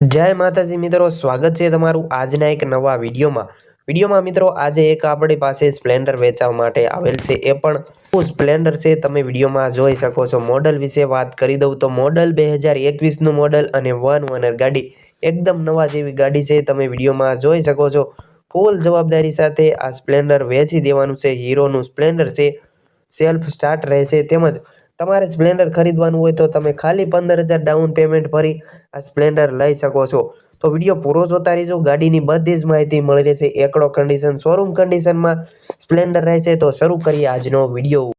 જય માતાજી મિત્રો, સ્વાગત છે તમારું આજના એક નવા વિડીયોમાં. વિડીયોમાં મિત્રો, આજે એક આપણી પાસે સ્પ્લેન્ડર વેચવા માટે આવેલ છે. એ પણ બહુ સ્પ્લેન્ડર છે. તમે વિડીયોમાં જોઈ શકો છો. મોડલ વિશે વાત કરી દઉં તો મોડલ બે હજાર એકવીસનું મોડલ અને વન ઓનર ગાડી. એકદમ નવા જેવી ગાડી છે. તમે વિડીયોમાં જોઈ શકો છો. ફૂલ જવાબદારી સાથે આ સ્પ્લેન્ડર વેચી દેવાનું છે. હીરોનું સ્પ્લેન્ડર છે. સેલ્ફ સ્ટાર્ટ રહેશે. તેમજ તમારે સ્પ્લેન્ડર ખરીદવાનું હોય તો તમે ખાલી પંદર હજાર ડાઉન પેમેન્ટ ભરી આ સ્પ્લેન્ડર લઈ શકો છો. તો વીડિયો પૂરો જોતા રહેજો. ગાડીની બધી જ માહિતી મળી રહેશે. એકડો કન્ડિશન શોરૂમ કન્ડિશનમાં સ્પ્લેન્ડર રહેશે. તો શરૂ કરીએ આજનો વીડિયો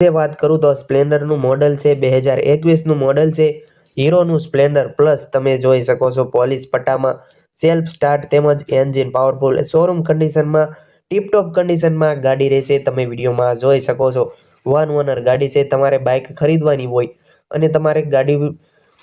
વાત કરું તો સ્પ્લેન્ડરનું મોડલ છે. બે હજાર એકવીસનું મોડલ છે. હીરોનું સ્પ્લેન્ડર પ્લસ તમે જોઈ શકો છો પોલીસ પટ્ટામાં સેલ્ફ સ્ટાર્ટ તેમજ એન્જિન પાવરફુલ શોરૂમ કન્ડિશનમાં, ટીપટોપ કન્ડિશનમાં ગાડી રહેશે. તમે વિડીયોમાં જોઈ શકો છો, વન ઓનર ગાડી છે. તમારે બાઇક ખરીદવાની હોય અને તમારે ગાડી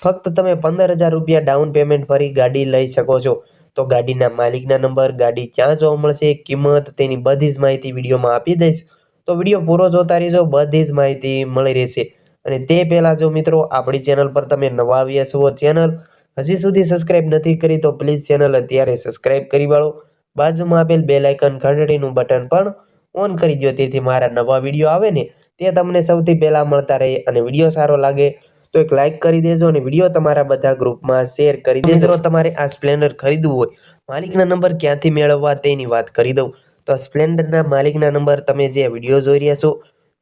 ફક્ત તમે પંદર હજાર રૂપિયા ડાઉન પેમેન્ટ ભરી ગાડી લઈ શકો છો. તો ગાડીના માલિકના નંબર, ગાડી ક્યાં જોવા મળશે, કિંમત તેની બધી જ માહિતી વિડીયોમાં આપી દઈશ. તો વીડિયો પૂરો જોતા રહેજો, બધી જ માહિતી મળી રહેશે. અને તે પહેલાં જો મિત્રો, આપણી ચેનલ પર તમે નવા આવ્યા છો ચેનલ હજી સુધી સબસ્ક્રાઇબ નથી કરી તો પ્લીઝ ચેનલ અત્યારે સબસ્ક્રાઇબ કરી વાળો. બાજુમાં આપેલ બે લાઇકન ઘંટડીનું બટન પણ ઓન કરી દો તેથી મારા નવા વીડિયો આવે ને, તે તમને સૌથી પહેલાં મળતા રહે અને વીડિયો સારો લાગે તો એક લાઇક કરી દેજો અને વીડિયો તમારા બધા ગ્રુપમાં શેર કરી દેજો. તમારે આ સ્પ્લેન્ડર ખરીદવું હોય, માલિકના નંબર ક્યાંથી મેળવવા તેની વાત કરી દઉં. તો સ્પ્લેન્ડરના માલિકના નંબર તમે જે વીડિયો જોઈ રહ્યા છો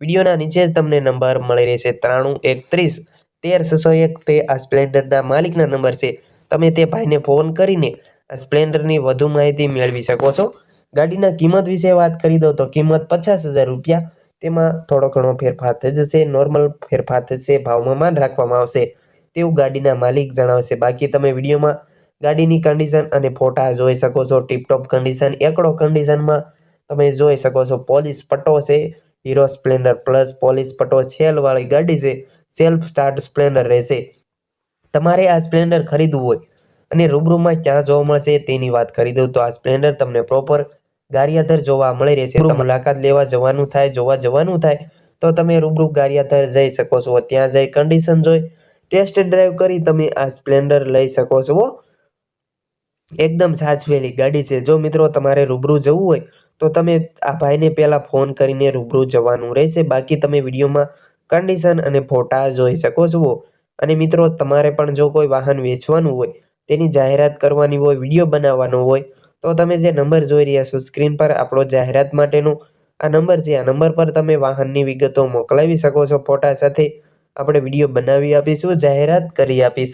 વિડીયોના નીચે જ તમને નંબર મળી રહેશે ત્રાણું, એકત્રીસ, તેર, છસો એક. તે આ સ્પ્લેન્ડરના માલિકના નંબર છે. તમે તે ભાઈને ફોન કરીને આ સ્પ્લેન્ડરની વધુ માહિતી મેળવી શકો છો. ગાડીના કિંમત વિશે વાત કરી દઉં તો કિંમત પચાસ હજાર રૂપિયા. તેમાં થોડો ઘણો ફેરફાર થઈ જશે. નોર્મલ ફેરફાર થશે, ભાવમાં માન રાખવામાં આવશે. તેવું ગાડીના માલિક જણાવશે. બાકી તમે વિડીયોમાં ગાડીની કન્ડિશન અને ફોટા જોઈ શકો છો. ટીપટોપ કન્ડિશન એકડો કન્ડિશનમાં તમે જોઈ શકો છો. પોલીસ પટ્ટો છે. હીરો સ્પ્લેન્ડર પ્લસ પોલીસ પટો છેલવાળી ગાડી છે. સેલ્ફ સ્ટાર્ટ સ્પ્લેન્ડર રહેશે. તમારે આ સ્પ્લેન્ડર ખરીદવું હોય અને રૂબરૂમાં ક્યાં જોવા મળશે તેની વાત કરી દઉં તો આ સ્પ્લેન્ડર તમને પ્રોપર ગારિયાધર જોવા મળી રહેશે. મુલાકાત લેવા જવાનું થાય જોવા જવાનું થાય તો તમે રૂબરૂ ગારિયાધર જઈ શકો છો. ત્યાં જઈ કન્ડિશન જોઈ ટેસ્ટ ડ્રાઈવ કરી તમે આ સ્પ્લેન્ડર લઈ શકો છો. એકદમ સાચવેલી ગાડી છે. જો મિત્રો તમારે રૂબરૂ જવું હોય તો તમે આ ભાઈને પહેલાં ફોન કરીને રૂબરૂ જવાનું રહેશે. બાકી તમે વિડીયોમાં કન્ડિશન અને ફોટા જોઈ શકો છો. અને મિત્રો, તમારે પણ જો કોઈ વાહન વેચવાનું હોય, તેની જાહેરાત કરવાની હોય, વીડિયો બનાવવાનો હોય, તો તમે જે નંબર જોઈ રહ્યા છો, સ્ક્રીન પર આપણો જાહેરાત માટેનો આ નંબર છે. આ નંબર પર તમે વાહનની વિગતો મોકલાવી શકો છો. ફોટા સાથે આપણે વીડિયો બનાવી આપીશું, જાહેરાત કરી આપીશું.